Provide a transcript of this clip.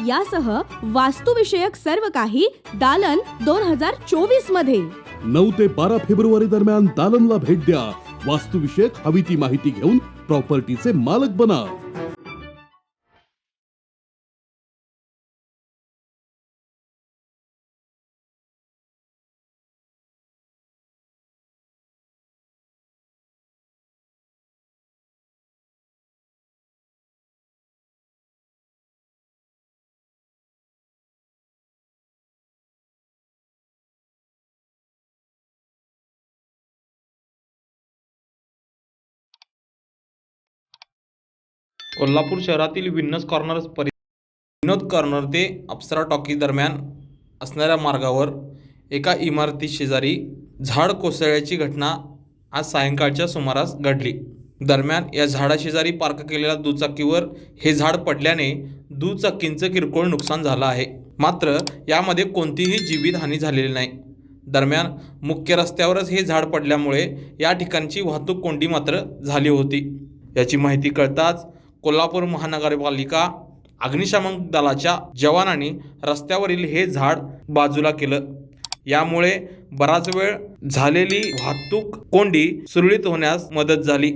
यासह वास्तुविषयक सर्व काही दालन दोन हजार चोवीसमध्ये. नऊ ते बारा फेब्रुवारी दरम्यान दालनला भेट द्या. वास्तुविषयक हवी ती माहिती घेऊन प्रॉपर्टीचे मालक बना. कोल्हापूर शहरातील विन्नस कॉर्नर परि विनोद कॉर्नर ते अप्सरा टॉकी दरम्यान असणाऱ्या मार्गावर एका इमारती शेजारी झाड कोसळल्याची घटना आज सायंकाळच्या सुमारास घडली. दरम्यान या झाडाशेजारी पार्क केलेल्या दुचाकीवर हे झाड पडल्याने दुचाकींचं किरकोळ नुकसान झालं आहे. मात्र यामध्ये कोणतीही जीवितहानी झालेली नाही. दरम्यान मुख्य रस्त्यावरच हे झाड पडल्यामुळे या ठिकाणची वाहतूक कोंडी मात्र झाली होती. याची माहिती कळताच कोल्हापूर महानगरपालिका अग्निशामक दलाच्या जवानांनी रस्त्यावरील हे झाड बाजूला केलं. यामुळे बराच वेळ झालेली वाहतूक कोंडी सुरळीत होण्यास मदत झाली.